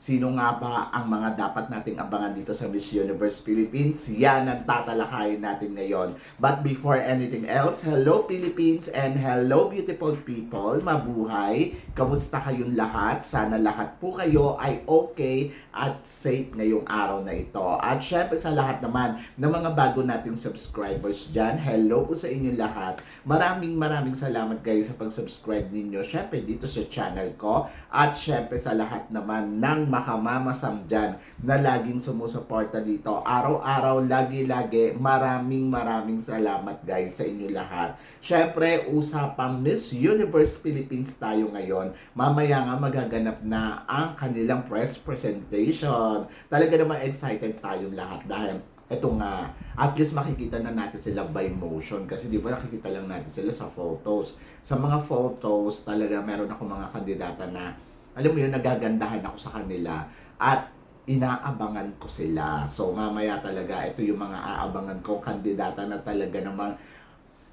Sino nga ba ang mga dapat nating abangan dito sa Miss Universe Philippines? Yan ang tatalakayin natin ngayon. But before anything else, hello Philippines and hello beautiful people! Mabuhay! Kamusta kayong lahat? Sana lahat po kayo ay okay at safe ngayong araw na ito. At syempre sa lahat naman ng mga bago nating subscribers dyan, hello po sa inyo lahat. Maraming maraming salamat guys sa pag-subscribe ninyo. Syempre dito sa channel ko. At syempre sa lahat naman ng makamamasam dyan na laging sumusuporta dito. Araw-araw, lagi-lagi, maraming maraming salamat guys sa inyo lahat. Syempre, usapang Miss Universe Philippines tayo ngayon. Mamaya nga magaganap na ang kanilang press presentation. Talaga naman excited tayong lahat dahil eto nga, at least makikita na natin sila by motion kasi di ba nakikita lang natin sila sa photos. Sa mga photos, talaga meron ako mga kandidata na, alam mo yun, nagagandahan ako sa kanila at inaabangan ko sila. So mamaya talaga, ito yung mga aabangan ko, kandidata na talaga namang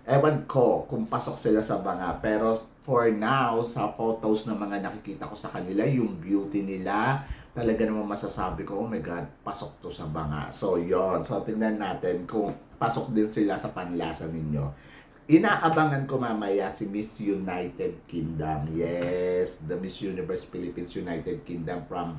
ewan ko kung pasok sila sa banga. Pero for now, sa photos na mga nakikita ko sa kanila, yung beauty nila, talaga naman masasabi ko, oh my God, pasok to sa banga. So, yon So, tingnan natin kung pasok din sila sa panlasa ninyo. Inaabangan ko mamaya si Miss United Kingdom. Yes, the Miss Universe Philippines United Kingdom from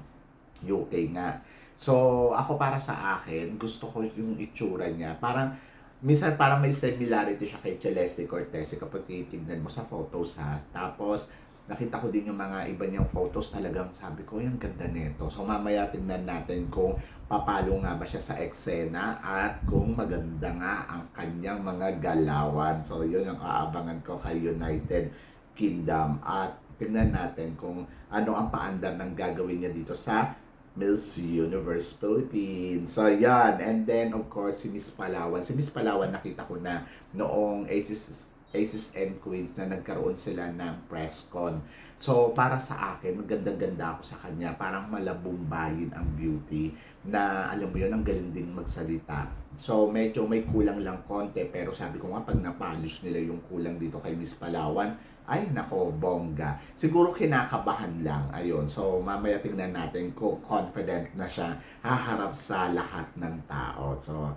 UK nga. So, ako para sa akin, gusto ko yung itsura niya. Parang, minsan parang may similarity siya kay Celeste Cortez kapag titignan mo sa photos ha. Tapos, nakita ko din yung mga iba niyang photos talagang sabi ko, yung ganda nito. So, mamaya tingnan natin kung papalo nga ba siya sa eksena at kung maganda nga ang kanyang mga galawan. So, yun ang aabangan ko kay United Kingdom. At tingnan natin kung ano ang paandar ng gagawin niya dito sa Miss Universe Philippines. So, yan. And then, of course, si Miss Palawan. Si Miss Palawan, nakita ko na noong Aces, Aces and Queens na nagkaroon sila ng press con. So, para sa akin, magandang-ganda ako sa kanya. Parang malabumbayin ang beauty na, alam mo yun, ang galing din magsalita. So, medyo may kulang lang konti. Pero sabi ko nga, pag napolish nila yung kulang dito kay Miss Palawan, ay nako, bongga. Siguro kinakabahan lang. Ayun. So, mamaya tingnan natin kung confident na siya haharap sa lahat ng tao. So,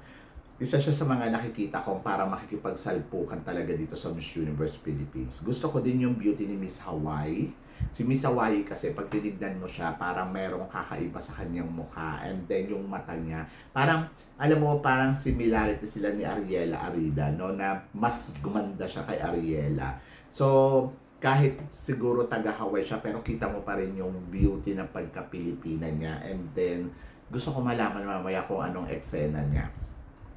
isa siya sa mga nakikita ko para makikipagsalpukan talaga dito sa Miss Universe Philippines. Gusto ko din yung beauty ni Miss Hawaii. Si Miss Hawaii kasi pag tinignan mo siya, parang merong kakaiba sa kanyang mukha. And then yung mata niya, parang, alam mo, parang similarity sila ni Ariela Arida, no? Na mas gumanda siya kay Ariela. So, kahit siguro taga-Hawaii siya, pero kita mo pa rin yung beauty ng pagka-Pilipina niya. And then, gusto ko malaman mamaya kung anong eksena niya.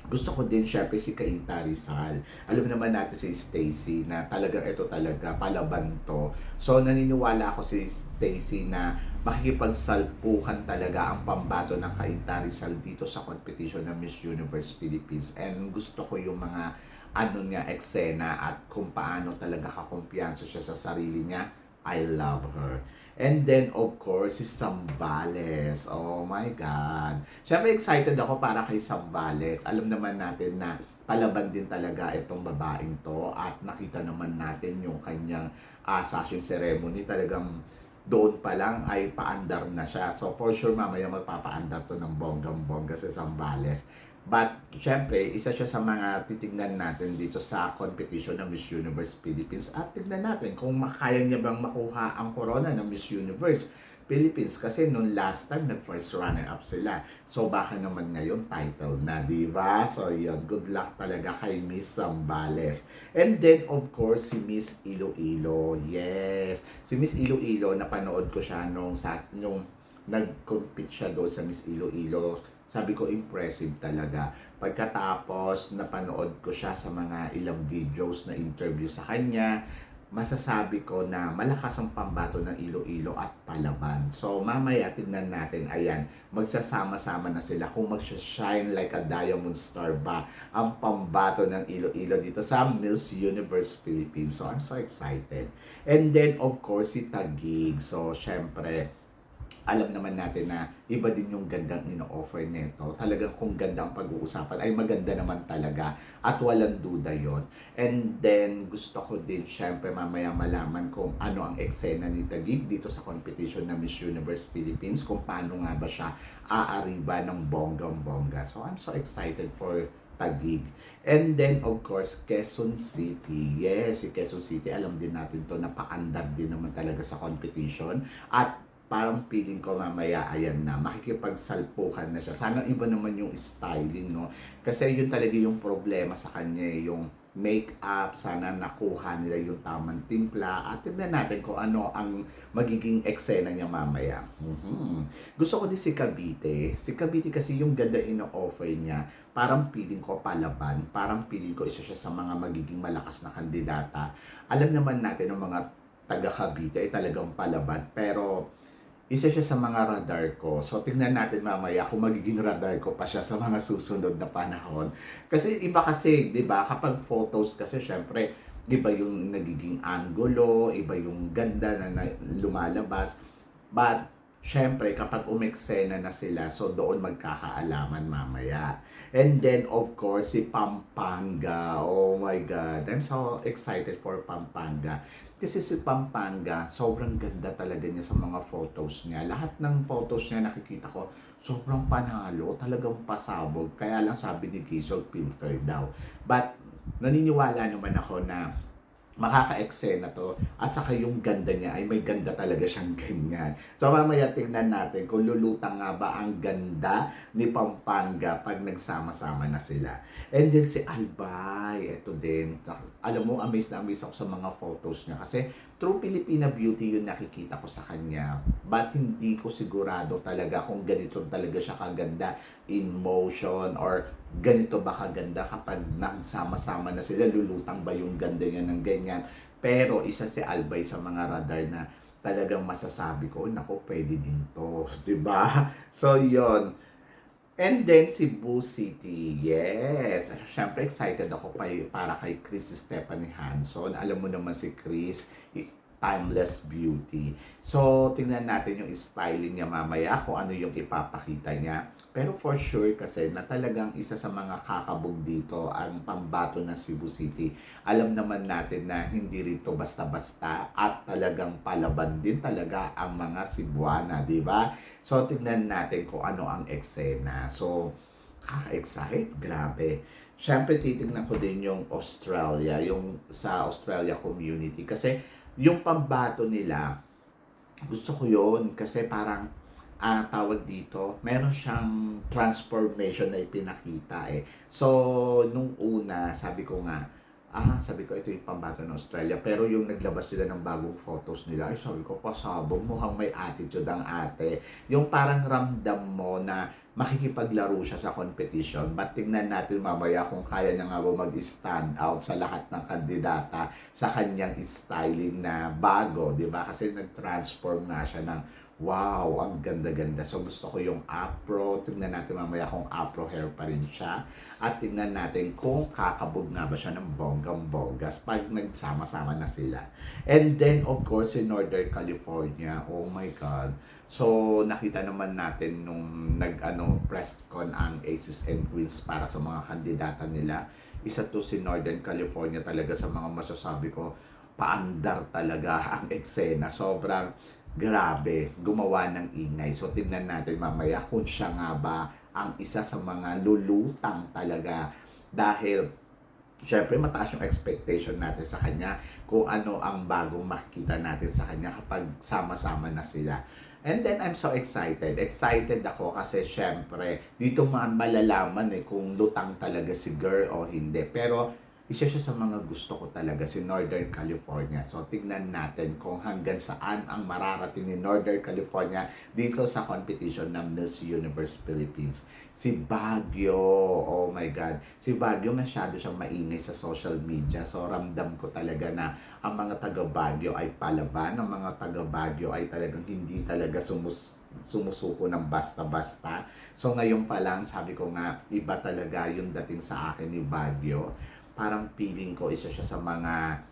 Gusto ko din syempre si Kainta Rizal. Alam naman natin si Stacy na talaga ito talaga palaban to. So naniniwala ako si Stacy na makikipagsalpukan talaga ang pambato ng Kainta Rizal dito sa competition ng Miss Universe Philippines. And gusto ko yung mga ano niya, eksena at kung paano talaga kakumpiyansa siya sa sarili niya. I love her. And then, of course, si Sambales. Oh my God. Siyempre, excited ako para kay Sambales. Alam naman natin na palaban din talaga itong babaeng to at nakita naman natin yung kanyang uh, sashing ceremony talagang doon pa lang ay paandar na siya. So for sure mamaya magpapaandar to ng bonggang-bongga sa Zambales. But syempre, isa siya sa mga titignan natin dito sa competition ng Miss Universe Philippines at tignan natin kung makaya niya bang makuha ang corona ng Miss Universe Philippines kasi nung last time nag first runner up sila. So baka naman ngayon title na, di ba? So yun, good luck talaga kay Miss Zambales. And then of course si Miss Iloilo. Yes. Si Miss Iloilo napanood ko siya nung sa nung nag-compete siya doon sa Miss Iloilo. Sabi ko impressive talaga. Pagkatapos napanood ko siya sa mga ilang videos na interview sa kanya, masasabi ko na malakas ang pambato ng Iloilo at Palaban. So mamaya tingnan natin, ayan, magsasama-sama na sila kung magsha-shine like a diamond star ba ang pambato ng Iloilo dito sa Miss Universe Philippines. So I'm so excited. And then of course si Tagig. So syempre, alam naman natin na iba din yung gandang ino-offer nito. Talagang kung gandang pag-uusapan ay maganda naman talaga at walang duda yon. And then gusto ko din syempre mamaya malaman kung ano ang eksena ni Tagig dito sa competition na Miss Universe Philippines, kung paano nga ba siya aariba ng bonggang-bongga. So I'm so excited for Tagig. And then, of course, Quezon City. Yes, si Quezon City, alam din natin to, napaandar din naman talaga sa competition. At parang feeling ko mamaya, ayan na, makikipagsalpukan na siya. Sana iba naman yung styling, no? Kasi yun talaga yung problema sa kanya, eh, yung make-up, sana nakuha nila yung tamang timpla at tignan natin kung ano ang magiging eksena niya mamaya. Mhm. Gusto ko din si Cavite. Si Cavite kasi yung ganda ino-offer niya, parang feeling ko palaban, parang feeling ko isa siya sa mga magiging malakas na kandidata. Alam naman natin ng mga taga Cavite ay talagang palaban, pero isa siya sa mga radar ko. So, tingnan natin mamaya kung magiging radar ko pa siya sa mga susunod na panahon. Kasi iba kasi, di ba, kapag photos kasi syempre, iba yung nagiging angulo, iba yung ganda na, na lumalabas. But, syempre, kapag umeksena na sila, so doon magkakaalaman mamaya. And then, of course, si Pampanga. Oh my God. I'm so excited for Pampanga. Kasi si Pampanga, sobrang ganda talaga niya sa mga photos niya. Lahat ng photos niya nakikita ko, sobrang panalo, talagang pasabog. Kaya lang sabi ni Kisol, filter daw. But, naniniwala naman ako na makaka-eksena to at saka yung ganda niya ay may ganda talaga siyang ganyan. So mamaya tingnan natin kung lulutang nga ba ang ganda ni Pampanga pag nagsama-sama na sila. And then si Albay, ito din. Alam mo, amazed na amazed ako sa mga photos niya kasi true Filipina beauty yung nakikita ko sa kanya. But hindi ko sigurado talaga kung ganito talaga siya kaganda in motion or ganito ba kaganda kapag nagsama-sama na sila, lulutang ba yung ganda niya ng ganyan. Pero isa si Albay sa mga radar na talagang masasabi ko, nako, pwede din to, ba? So, yon And then, Cebu City. Yes. Siyempre, excited ako pa, para kay Chris Stephanie Hanson. Alam mo naman si Chris, timeless beauty. So, tingnan natin yung styling niya mamaya, kung ano yung ipapakita niya. Pero for sure kasi na talagang isa sa mga kakabog dito ang pambato ng Cebu City. Alam naman natin na hindi rito basta-basta at talagang palaban din talaga ang mga Cebuana, di ba? So, tingnan natin kung ano ang eksena. So, kaka-excite, grabe. Siyempre, titignan ko din yung Australia, yung sa Australia community. Kasi, yung pambato nila, gusto ko yon kasi parang, ah tawag dito, meron siyang transformation na ipinakita eh. So, nung una, sabi ko nga, ah, sabi ko, ito yung pambato ng Australia. Pero yung naglabas sila ng bagong photos nila, ay sabi ko, pasabog, mukhang may attitude ang ate. Yung parang ramdam mo na makikipaglaro siya sa competition. But tingnan natin mamaya kung kaya niya nga ba mag-stand out sa lahat ng kandidata sa kanyang styling na bago, di ba? Kasi nag-transform nga siya ng Wow, ang ganda-ganda. So gusto ko yung afro. Tingnan natin mamaya kung afro hair pa rin siya. At tingnan natin kung kakabog nga ba siya ng bonggang-bonggas pag nagsama-sama na sila. And then, of course, in Northern California, oh my God. So, nakita naman natin nung nag-ano, press con ang Aces and Queens para sa mga kandidata nila. Isa to si Northern California talaga sa mga masasabi ko, paandar talaga ang eksena. Sobrang grabe, gumawa ng ingay. So, tignan natin mamaya kung siya nga ba ang isa sa mga lulutang talaga. Dahil, syempre, mataas yung expectation natin sa kanya kung ano ang bagong makikita natin sa kanya kapag sama-sama na sila. And then, I'm so excited. Excited ako kasi syempre, dito man malalaman eh kung lutang talaga si girl o hindi. Pero, isa siya sa mga gusto ko talaga, si Northern California. So, tignan natin kung hanggang saan ang mararating ni Northern California dito sa competition ng Miss Universe Philippines. Si Baguio, oh my God. Si Baguio masyado siyang maingay sa social media. So, ramdam ko talaga na ang mga taga Baguio ay palaban. Ang mga taga Baguio ay talagang hindi talaga sumus sumusuko ng basta-basta. So, ngayon pa lang, sabi ko nga, iba talaga yung dating sa akin ni Baguio parang feeling ko isa siya sa mga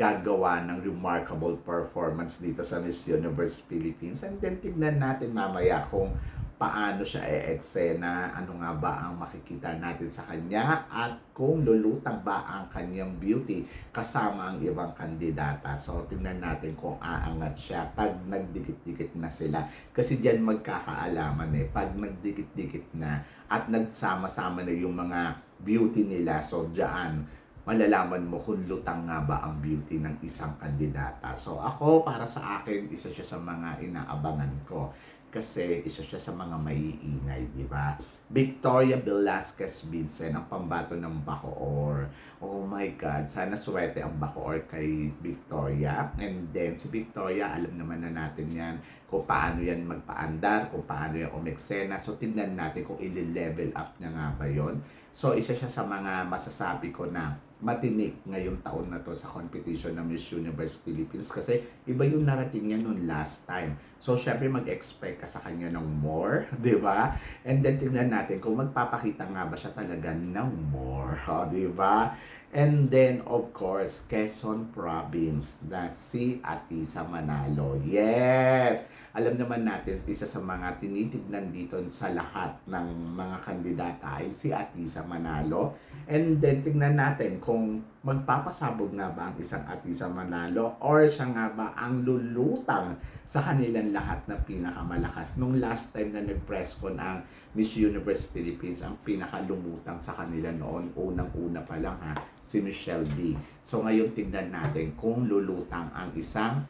gagawa ng remarkable performance dito sa Miss Universe Philippines. And then tignan natin mamaya kung paano siya e-eksena, ano nga ba ang makikita natin sa kanya, at kung lulutang ba ang kanyang beauty kasama ang ibang kandidata. So, tingnan natin kung aangat siya pag nagdikit-dikit na sila. Kasi diyan magkakaalaman eh, pag nagdikit-dikit na at nagsama-sama na yung mga beauty nila. So, diyan, malalaman mo kung lutang nga ba ang beauty ng isang kandidata. So, ako, para sa akin, isa siya sa mga inaabangan ko. Kasi isa siya sa mga maiingay, di ba? Victoria Velasquez Vincent, ang pambato ng Bacoor. Oh my God, sana swerte ang Bacoor kay Victoria. And then, si Victoria, alam naman na natin yan kung paano yan magpaandar, kung paano yan umeksena. So, tignan natin kung i-level up niya nga ba yon. So, isa siya sa mga masasabi ko na matinik ngayong taon na to sa competition ng Miss Universe Philippines kasi iba yung narating niya noon last time. So, syempre mag-expect ka sa kanya ng more, di ba? And then, tingnan natin kung magpapakita nga ba siya talaga ng more, oh, di ba? And then, of course, Quezon Province na si Atisa Manalo. Yes! Alam naman natin, isa sa mga tinitignan dito sa lahat ng mga kandidata ay si Atisa Manalo. And then, tingnan natin kung magpapasabog nga ba ang isang Atisa Manalo or siya nga ba ang lulutang sa kanilang lahat na pinakamalakas. Nung last time na nag-press con ang Miss Universe Philippines, ang pinakalumutang sa kanila noon, unang-una pa lang ha, si Michelle D. So ngayon tingnan natin kung lulutang ang isang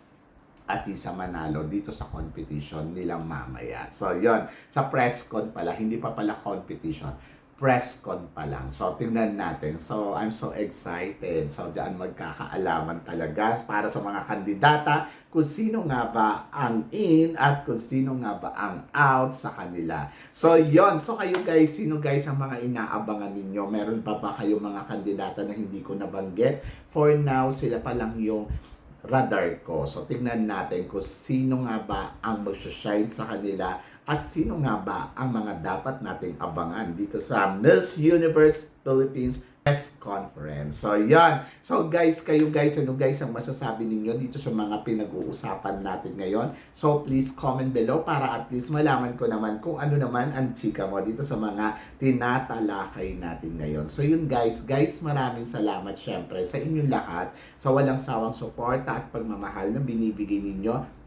at isa manalo dito sa competition nilang mamaya. So, yon Sa press con pala, hindi pa pala competition. Press con pa lang. So, tingnan natin. So, I'm so excited. So, dyan magkakaalaman talaga para sa mga kandidata kung sino nga ba ang in at kung sino nga ba ang out sa kanila. So, yon So, kayo guys, sino guys ang mga inaabangan ninyo? Meron pa ba kayo mga kandidata na hindi ko nabanggit? For now, sila pa lang yung radar ko. So, tingnan natin kung sino nga ba ang mag-shine sa kanila at sino nga ba ang mga dapat nating abangan dito sa Miss Universe Philippines press conference. So, yan. So, guys, kayo guys, ano guys ang masasabi ninyo dito sa mga pinag-uusapan natin ngayon? So, please comment below para at least malaman ko naman kung ano naman ang chika mo dito sa mga tinatalakay natin ngayon. So, yun guys. Guys, maraming salamat syempre sa inyong lahat sa walang sawang suporta at pagmamahal na binibigay ninyo